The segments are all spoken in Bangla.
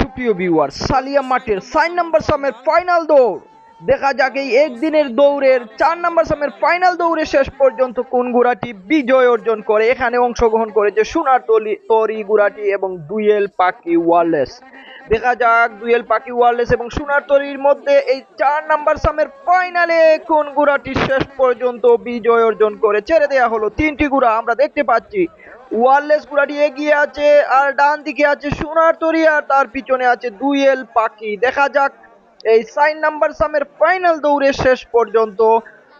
সুপ্রিয় ভিউয়ার সালিয়া মাঠের সাইন নাম্বার সামের ফাইনাল দৌড়। দেখা যাক এই একদিনের দৌড়ের চার নাম্বার সামের ফাইনাল দৌড়ে শেষ পর্যন্ত কোন গুড়াটি বিজয় অর্জন করে। এখানে অংশগ্রহণ করেছে সোনার তলি, তরি গুড়াটি এবং দুয়েল পাকি ওয়ারলেস। দেখা যাক দুয়েল পাকি ওয়ারলেস এবং সোনার তরির মধ্যে এই চার নাম্বার সামের ফাইনালে কোন গুড়াটি শেষ পর্যন্ত বিজয় অর্জন করে। ছেড়ে দেওয়া হলো তিনটি গুড়া। আমরা দেখতে পাচ্ছি ওয়ারলেস গুড়াটি এগিয়ে আছে আর ডান দিকে আছে সোনার তরি আর তার পিছনে আছে দুয়েল পাখি। দেখা যাক এই সাইন নাম্বার সামের ফাইনাল দৌড়ে শেষ পর্যন্ত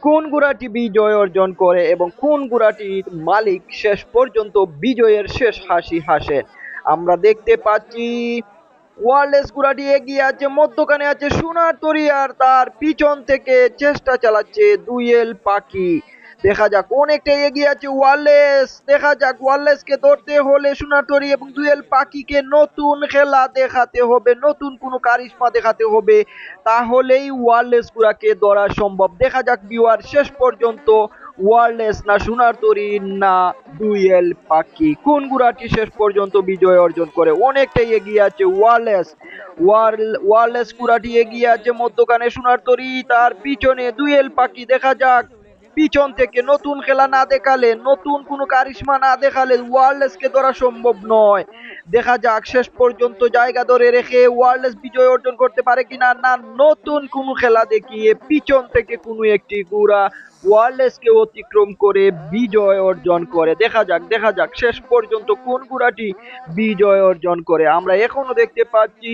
কোন গুড়াটি বিজয় অর্জন করে এবং কোন গুড়াটির মালিক শেষ পর্যন্ত বিজয়ের শেষ হাসি হাসে। আমরা দেখতে পাচ্ছি ওয়ারলেস গুড়াটি এগিয়ে আছে, মধ্যখানে আছে সোনার তরি আর তার পিছন থেকে চেষ্টা চালাচ্ছে দুয়েল পাখি। দেখা যাক, অনেকটা এগিয়ে আছে ওয়ারলেস। দেখা যাক, ওয়ারলেসকে ধরতে হলে সোনাতরি এবং দুয়েল পাখিকে নতুন খেলা দেখাতে হবে, নতুন কোনো কারিশমা দেখাতে হবে। তাহলেই ওয়ারলেস গুড়াকে ধরা সম্ভব। দেখা যাক বিওয়ার শেষ পর্যন্ত ওয়ারলেস না সোনাতরি না দুয়েল পাখি কোন গুড়াটি শেষ পর্যন্ত বিজয় অর্জন করে? অনেকটাই এগিয়ে আছে ওয়ারলেস। ওয়ার- ওয়ারলেস গুড়াটি এগিয়ে আছে মধ্যখানে সোনারতরি তার পিছনে দুয়েল পাখি দেখা যাক। পিছন থেকে নতুন খেলা না দেখালে, নতুন কোনো কারিশমা না দেখালে ওয়ারলেসকে ধরা সম্ভব নয়। দেখা যাক, শেষ পর্যন্ত জায়গা ধরে রেখে ওয়ারলেস বিজয় অর্জন করতে পারে কিনা না, নতুন কোনো খেলা দেখিয়ে পিছন থেকে কোনো একটি গুড়া ওয়ারলেসকে অতিক্রম করে বিজয় অর্জন করে। দেখা যাক দেখা যাক, শেষ পর্যন্ত কোন গুড়াটি বিজয় অর্জন করে। আমরা এখনও দেখতে পাচ্ছি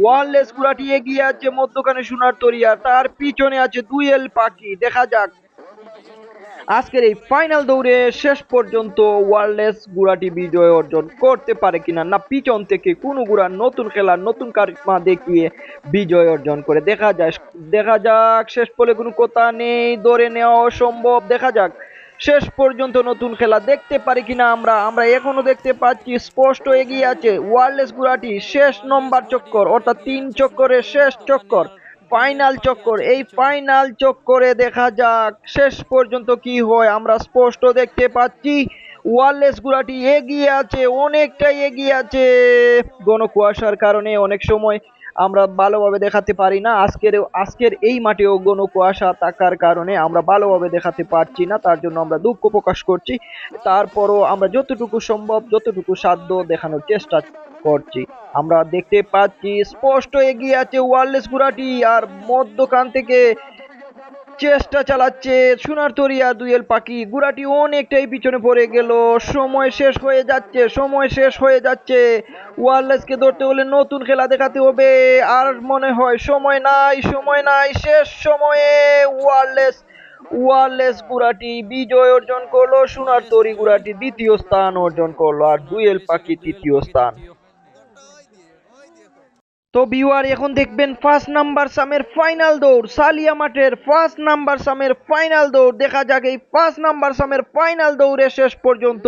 ওয়ারলেস গুড়াটি এগিয়ে আছে মধ্যখানে সোনার তরিয়া, তার পিছনে আছে দুয়েল পাখি। দেখা যাক আজকের এই ফাইনাল দৌড়ে শেষ পর্যন্ত ওয়ারলেস গুড়াটি বিজয় অর্জন করতে পারে কিনা না, পিছন থেকে কোনো গুড়া নতুন খেলার নতুন কারিশমা দেখিয়ে বিজয় অর্জন করে। দেখা যায় দেখা যাক, শেষ পরে কোনো কথা নেই, ধরে নেওয়া অসম্ভব। দেখা যাক, শেষ পর্যন্ত নতুন খেলা দেখতে পারি কিনা আমরা আমরা এখনও দেখতে পাচ্ছি, স্পষ্ট এগিয়ে আছে। ওয়ারলেস গুড়াটি শেষ নম্বর চক্কর, অর্থাৎ তিন চক্করের শেষ চক্কর। ফাইনাল চক্কর, এই ফাইনাল চক্করে দেখা যাক, শেষ পর্যন্ত কি হয়। আমরা স্পষ্ট দেখতে পাচ্ছি, ওয়ারলেস গুড়াটি এগিয়ে আছে, অনেকটাই এগিয়ে আছে। ঘন কুয়াশার কারণে অনেক সময় আমরা ভালোভাবে দেখাতে পারি না। আজকের আজকের এই মাঠেও ঘন কুয়াশা থাকার কারণে আমরা ভালোভাবে দেখাতে পারছি না, তার জন্য আমরা দুঃখ প্রকাশ করছি। তারপরও আমরা যতটুকু সম্ভব, যতটুকু সাধ্য দেখানোর চেষ্টা করছি। আমরা দেখতে পাচ্ছি, স্পষ্ট এগিয়ে আছে ওয়ারলেস গুড়াটি আর মধ্যখান থেকে চেষ্টা চালাচ্ছে সোনার তরিয়া দুয়েল পাখি। গুড়াটি অনেকটাই পিছনে পড়ে গেল। সময় শেষ হয়ে যাচ্ছে, সময় শেষ হয়ে যাচ্ছে। ওয়ারলেসকে ধরতে হলে নতুন খেলা দেখাতে হবে। আর মনে হয় সময় নাই সময় নাই, শেষ সময়ে ওয়ারলেস ওয়ারলেস গুড়াটি বিজয় অর্জন করল সোনার তরি গুড়াটি দ্বিতীয় স্থান অর্জন করল আর দুয়েল পাখি তৃতীয় স্থান। তো বিওয়ার এখন দেখবেন ফার্স্ট নাম্বার সামের ফাইনাল দৌড়। সালিয়া মাঠের ফার্স্ট নাম্বার সামের ফাইনাল দৌড়। দেখা যাক এই ফার্স্ট নাম্বার সামের ফাইনাল দৌড়ে শেষ পর্যন্ত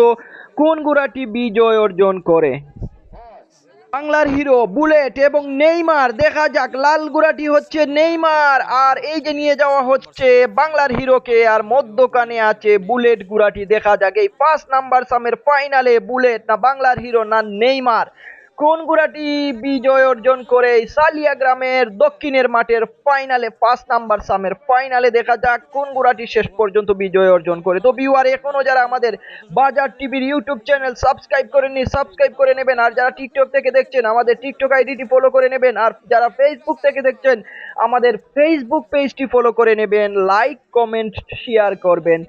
কোন গুড়াটি বিজয় অর্জন করে। বাংলার হিরো বুলেট এবং নেইমার দেখা যাক লাল গুড়াটি হচ্ছে নেইমার আর এই যে নিয়ে যাওয়া হচ্ছে বাংলার হিরোকে আর মধ্যখানে আছে বুলেট গুড়াটি। দেখা যাক এই ফার্স্ট নাম্বার সামের ফাইনালে বুলেট না বাংলার হিরো না নেইমার কোন গুড়াটি বিজয় অর্জন করে? সালিয়া গ্রামের দক্ষিণের মাঠের ফাইনালে পাঁচ নাম্বার সামের ফাইনালে দেখা যাক কোন গুড়াটি শেষ পর্যন্ত বিজয় অর্জন করে। তো বিওয়ার এখনও যারা আমাদের বাজার টিভির ইউটিউব চ্যানেল সাবস্ক্রাইব করেননি সাবস্ক্রাইব করে নেবেন। আর যারা টিকটক থেকে দেখছেন, আমাদের টিকটক আইডিটি ফলো করে নেবেন। আর যারা ফেসবুক থেকে দেখছেন, আমাদের ফেসবুক পেজটি ফলো করে নেবেন। লাইক কমেন্ট শেয়ার করবেন।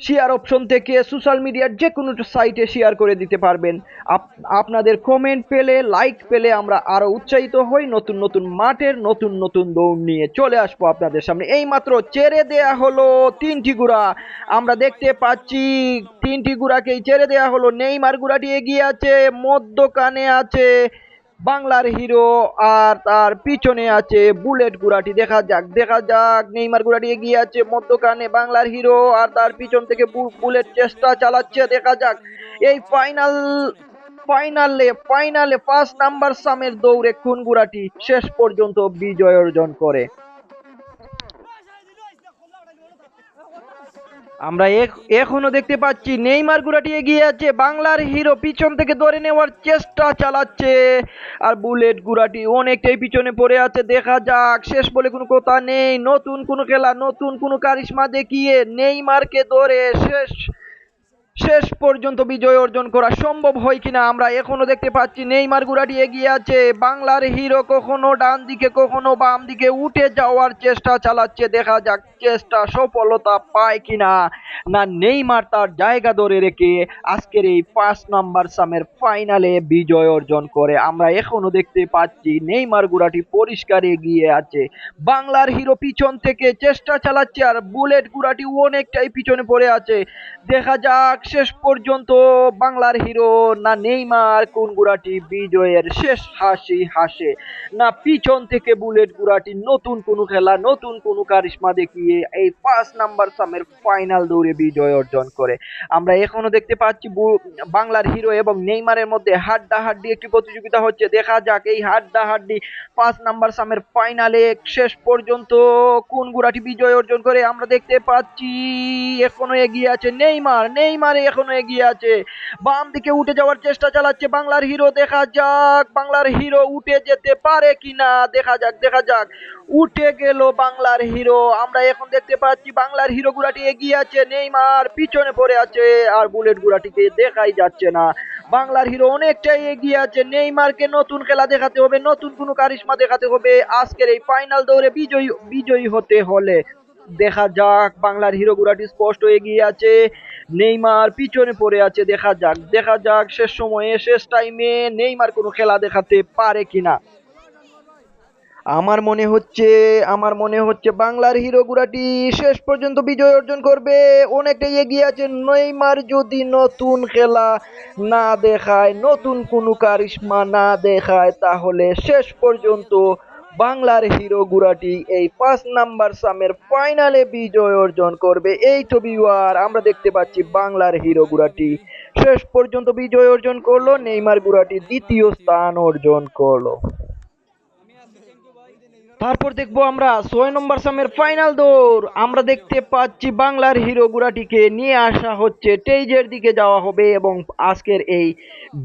শেয়ার অপশন থেকে সোশ্যাল মিডিয়ার যে কোনো সাইটে শেয়ার করে দিতে পারবেন। আপ- আপনাদের কমেন্ট পেলে লাইক পেলে আমরা আরও উৎসাহিত হই, নতুন নতুন মাঠের নতুন নতুন দৌড় নিয়ে চলে আসব আপনাদের সামনে। এই মাত্র চেরে দেয়া হলো তিনটি গুড়া। আমরা দেখতে পাচ্ছি তিনটি গুড়াকেই চেরে দেয়া হলো। নেইমার গুড়াটি এগিয়ে আছে, মধ্যখানে আছে। বাংলার হিরো আর তার পিছনে আছে বুলেট গুড়াটি। দেখা যাক দেখা যাক, নেইমার গুড়াটি এগিয়ে আছে মধ্যখানে। বাংলার হিরো আর তার পিছন থেকে বুলেট চেষ্টা চালাচ্ছে, দেখা যাক। এই ফাইনাল ফাইনালে ফাইনালে পাঁচ নাম্বার সামের দৌড়ে খুন গুড়াটি শেষ পর্যন্ত বিজয় অর্জন করে। আমরা এখনও দেখতে পাচ্ছি নেইমার গুড়াটি এগিয়ে আছে, বাংলার হিরো পিছন থেকে ধরে নেওয়ার চেষ্টা চালাচ্ছে, আর বুলেট গুড়াটি অনেকটাই পিছনে পড়ে আছে, দেখা যাক, শেষ বলে কোনো কথা নেই, নতুন কোনো খেলা, নতুন কোনো কারিশমা দেখিয়ে নেইমারকে ধরে শেষ শেষ পর্যন্ত বিজয় অর্জন করা সম্ভব হয় কিনা আমরা এখনও দেখতে পাচ্ছি নেইমার গুড়াটি এগিয়ে আছে। বাংলার হিরো কখনো ডান দিকে, কখনো বাম দিকে উঠে যাওয়ার চেষ্টা চালাচ্ছে। দেখা যাক চেষ্টা সফলতা পায় কিনা। না, নেইমার তার জায়গা ধরে রেখে আজকের এই পাঁচ নাম্বার সামের ফাইনালে বিজয় অর্জন করে। আমরা এখনও দেখতে পাচ্ছি নেইমার গুড়াটি পরিষ্কার এগিয়ে আছে। বাংলার হিরো পিছন থেকে চেষ্টা চালাচ্ছে আর বুলেট গুড়াটি অনেকটাই পিছনে পড়ে আছে। দেখা যাক শেষ পর্যন্ত বাংলার হিরো না নেইমার কোন গুড়াটি বিজয়ের শেষ হাসি হাসে? না পিছন থেকে বুলেট গুড়াটি নতুন কোনো খেলা, নতুন কোনো কারিশমা দেখিয়ে এই পাঁচ নাম্বার সামের ফাইনাল দৌড়ে বিজয় অর্জন করে। আমরা এখনও দেখতে পাচ্ছি বাংলার হিরো এবং নেইমারের মধ্যে হাড্ডা হাড্ডি একটি প্রতিযোগিতা হচ্ছে। দেখা যাক এই হাড্ডা হাড্ডি পাঁচ নাম্বার সামের ফাইনালে শেষ পর্যন্ত কোন গুড়াটি বিজয় অর্জন করে। আমরা দেখতে পাচ্ছি এখনও এগিয়ে আছে নেইমার। নেইমারে এখনও এগিয়ে আছে। বাম দিকে উঠে যাওয়ার চেষ্টা চালাচ্ছে বাংলার হিরো দেখা যাক বাংলার হিরো উঠে যেতে পারে কিনা। দেখা যাক দেখা যাক। উঠে গেল বাংলার হিরো আমরা এখন দেখতে পাচ্ছি বাংলার হিরো গুড়াটি এগিয়ে আছে, নেইমার পিছনে পড়ে আছে আর বুলেট গুড়াটিকে দেখাই যাচ্ছে না। বাংলার হিরো অনেকটাই এগিয়ে আছে, নেইমারকে নতুন খেলা দেখাতে হবে, নতুন কোনো কারিশমা দেখাতে হবে। আজকের এই ফাইনাল দৌড়ে বিজয়ী বিজয়ী হতে হলে। দেখা যাক বাংলার হিরো গুড়াটি স্পষ্ট এগিয়ে আছে। নেইমার পিছনে পড়ে আছে, দেখা যাক দেখা যাক শেষ সময়ে, শেষ টাইমে নেইমার কোনো খেলা দেখাতে পারে কিনা। আমার মনে হচ্ছে, আমার মনে হচ্ছে বাংলার হিরো গুড়াটি শেষ পর্যন্ত বিজয় অর্জন করবে। অনেকটাই এগিয়ে আছে নেইমার, যদি নতুন খেলা না দেখায়, নতুন কোনো কারিশমা না দেখায়, তাহলে শেষ পর্যন্ত বাংলার হিরো গুড়াটি এই পাঁচ নাম্বার সামের ফাইনালে বিজয় অর্জন করবে। এই তো বিওয়ার আমরা দেখতে পাচ্ছি বাংলার হিরো গুড়াটি। শেষ পর্যন্ত বিজয় অর্জন করল, নেইমার গুড়াটি দ্বিতীয় স্থান অর্জন করল। তারপর দেখব আমরা ছয় নম্বর সামের ফাইনাল দৌড়। আমরা দেখতে পাচ্ছি বাংলার হিরো গুড়াটিকে নিয়ে আসা হচ্ছে টেইজের দিকে যাওয়া হবে এবং আজকের এই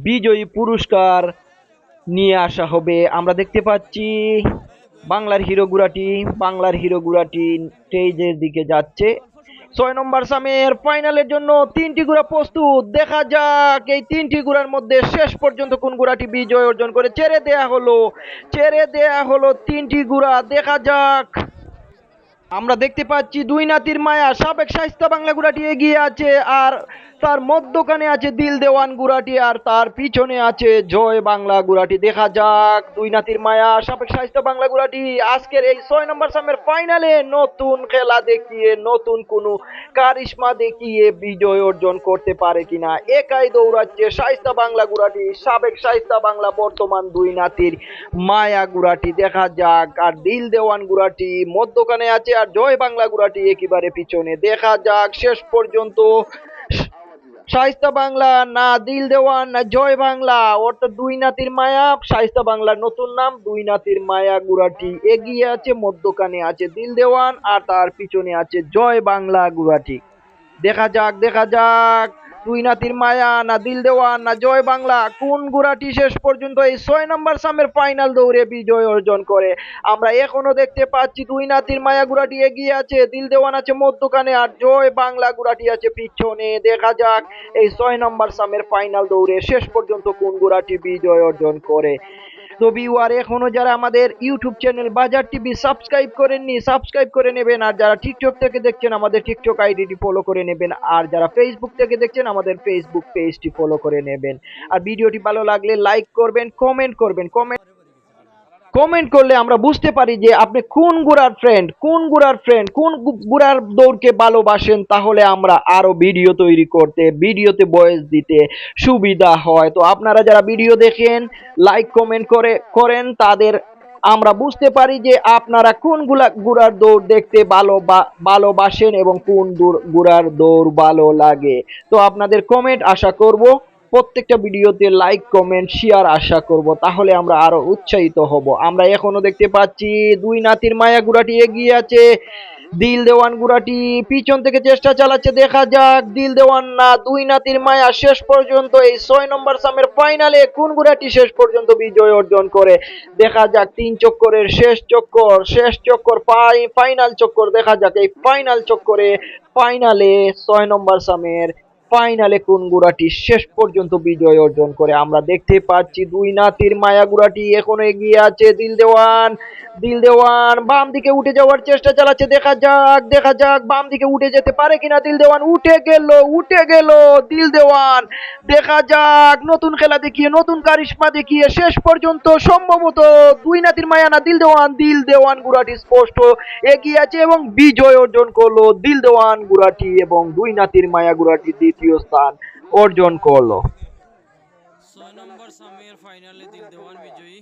বিজয়ী পুরস্কার নিয়ে আসা হবে। আমরা দেখতে পাচ্ছি বাংলার হিরো গুড়াটি, বাংলার হিরো গুড়াটি স্টেজের দিকে যাচ্ছে। ছয় নম্বর সামের, ফাইনালের জন্য তিনটি গুড়া প্রস্তুত। দেখা যাক, এই তিনটি গুড়ার মধ্যে শেষ পর্যন্ত কোন গুড়াটি বিজয় অর্জন করে। ছেড়ে দেয়া হলো, ছেড়ে দেয়া হলো তিনটি গুড়া। দেখা যাক। আমরা দেখতে পাচ্ছি দুই নাতির মায়া, সাবেক শাইস্তা বাংলা গুড়াটি এগিয়ে আছে আর তার মধ্যখানে আছে দিল দেওয়ান গুড়াটি আর তার পিছনে আছে জয় বাংলা গুড়াটি। দেখা যাক দুই নাতির মায়া, সাবেক শাইস্তা বাংলা গুড়াটি আজকের এই ছয় নম্বর সামের ফাইনালে নতুন খেলা দেখিয়ে নতুন কোনো কারিশমা দেখিয়ে বিজয় অর্জন করতে পারে কিনা? একাই দৌড়াচ্ছে শাইস্তা বাংলা গুড়াটি, সাবেক শাইস্তা বাংলা বর্তমান দুই নাতির মায়া গুড়াটি। দেখা যাক, আর দিল দেওয়ান গুড়াটি মধ্যখানে আছে, আর জয় বাংলা গুড়াটি একেবারে পিছনে। দেখা যাক, শেষ পর্যন্ত শাইস্তা বাংলা, না দিল দেওয়ান, না জয় বাংলা, ওর তো দুই নাতির মায়া। শাইস্তা বাংলার নতুন নাম, দুই নাতির মায়া গুড়াটি এগিয়ে আছে, মধ্যখানে আছে দিল দেওয়ান আর তার পিছনে আছে জয় বাংলা গুড়াটি দেখা যাক দেখা যাক। দুই নাতির মায়া, না দিল দেওয়ান না জয় বাংলা। কোন গুড়াটি শেষ পর্যন্ত এই ছয় নম্বর সামের ফাইনাল দৌড়ে বিজয় অর্জন করে? আমরা এখনও দেখতে পাচ্ছি দুই নাতির মায়া গুড়াটি এগিয়ে আছে, দিল দেওয়ান আছে মধ্যখানে, আর জয় বাংলা গুড়াটি আছে পিছনে। দেখা যাক এই ছয় নম্বর সামের ফাইনাল দৌড়ে শেষ পর্যন্ত কোন গুড়াটি বিজয় অর্জন করে। তো ভিউয়ার এখনও যারা আমাদের YouTube channel Bazar TV subscribe করেননি সাবস্ক্রাইব করে নেবেন। আর যারা টিকটক থেকে দেখছেন, আমাদের টিকটক আইডিটি ফলো করে নেবেন। আর যারা ফেসবুক থেকে দেখছেন, আমাদের ফেসবুক পেজটি ফলো করে নেবেন। আর ভিডিওটি ভালো লাগলে লাইক করবেন কমেন্ট করবেন। কমেন্ট কমেন্ট করলে আমরা বুঝতে পারি যে আপনি কোন গুড়ার ফ্রেন্ড কোন গুড়ার ফ্রেন্ড কোন গুড়ার দৌড়কে ভালোবাসেন, তাহলে আমরা আরও ভিডিও তৈরি করতে ভিডিওতে ভয়েস দিতে সুবিধা হয়। তো আপনারা যারা ভিডিও দেখেন লাইক কমেন্ট করে, করেন, তাদের আমরা বুঝতে পারি যে আপনারা কোনগুলা, গুড়ার দৌড় দেখতে ভালো বা- ভালোবাসেন এবং কোন গুড়ার দৌড় ভালো লাগে। তো আপনাদের কমেন্ট আশা করব। প্রত্যেকটা ভিডিওতে লাইক কমেন্ট শেয়ার আশা করব তাহলে আমরা আরও উৎসাহিত হব। আমরা এখনও দেখতে পাচ্ছি দুই নাতির মায়া গুড়াটি এগিয়ে আছে। দিল দেওয়ান গুড়াটি পিছন থেকে চেষ্টা চালাচ্ছে দেখা যাক। দিল দেওয়ান না দুই নাতির মায়া শেষ পর্যন্ত এই ছয় নম্বর সামের ফাইনালে কোন গুড়াটি শেষ পর্যন্ত বিজয় অর্জন করে? দেখা যাক তিন চক্করের শেষ চক্কর শেষ চক্কর ফাইনাল চক্কর দেখা যাক এই ফাইনাল চক্করে ফাইনালে ছয় নম্বর সামের ফাইনালে কোন গুড়াটি শেষ পর্যন্ত বিজয় অর্জন করে আমরা দেখতে পাচ্ছি দুই নাতির মায়া গুড়াটি এখনও এগিয়ে আছে দিল দেওয়ান দিল দেওয়ান বাম দিকে উঠে যাওয়ার চেষ্টা চালাচ্ছে, দেখা যাক দেখা যাক, বাম দিকে উঠে যেতে পারে কিনা দিল দেওয়ান উঠে গেল উঠে গেল দিল দেওয়ান দেখা যাক, নতুন খেলা দেখিয়ে, নতুন কারিশমা দেখিয়ে শেষ পর্যন্ত সম্ভবত দুই নাতির মায়া না দিল দেওয়ান দিল দেওয়ান গুড়াটি স্পষ্ট এগিয়ে আছে এবং বিজয় অর্জন করল দিল দেওয়ান গুড়াটি এবং দুই নাতির মায়া গুড়াটি দ্বিতীয় স্থান অর্জন করল। ছয় নম্বর সামের ফাইনালে দিল দেওয়ান বিজয়ী।